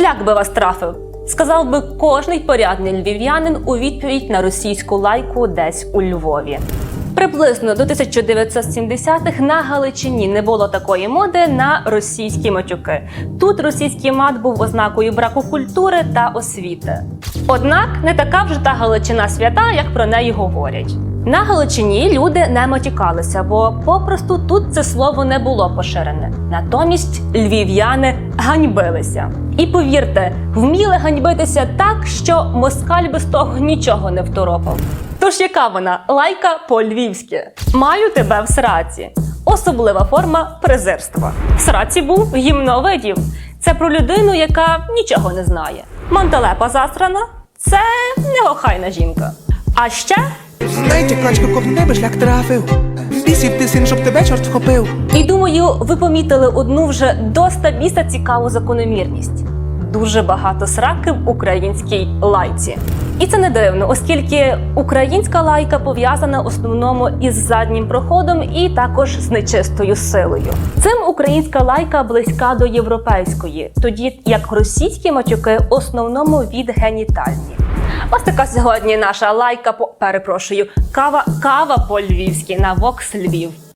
Шлях би вас трафив, сказав би кожний порядний львів'янин у відповідь на російську лайку десь у Львові. Приблизно до 1970-х на Галичині не було такої моди на російські матюки. Тут російський мат був ознакою браку культури та освіти. Однак не така вже та Галичина свята, як про неї говорять. На Галичині люди не матюкалися, бо попросту тут це слово не було поширене. Натомість львів'яни ганьбилися. І повірте, вміли ганьбитися так, що москаль без того нічого не второпав. Тож яка вона лайка по-львівськи? Маю тебе в сраці. Особлива форма презирства. Сраці був гімновидів. Це про людину, яка нічого не знає. Манталепа засрана це неохайна жінка. А ще Знайте, клачко, коб в тебе шлях трафив. Бісів ти син, щоб тебе чорт вхопив. І думаю, ви помітили одну вже доста біса цікаву закономірність. Дуже багато сраки в українській лайці. І це не дивно, оскільки українська лайка пов'язана основному із заднім проходом і також з нечистою силою. Цим українська лайка близька до європейської, тоді як російські матюки основному від генітальні. Ось така сьогодні наша лайка по перепрошую, кава кава по львівськи на Вокс Львів.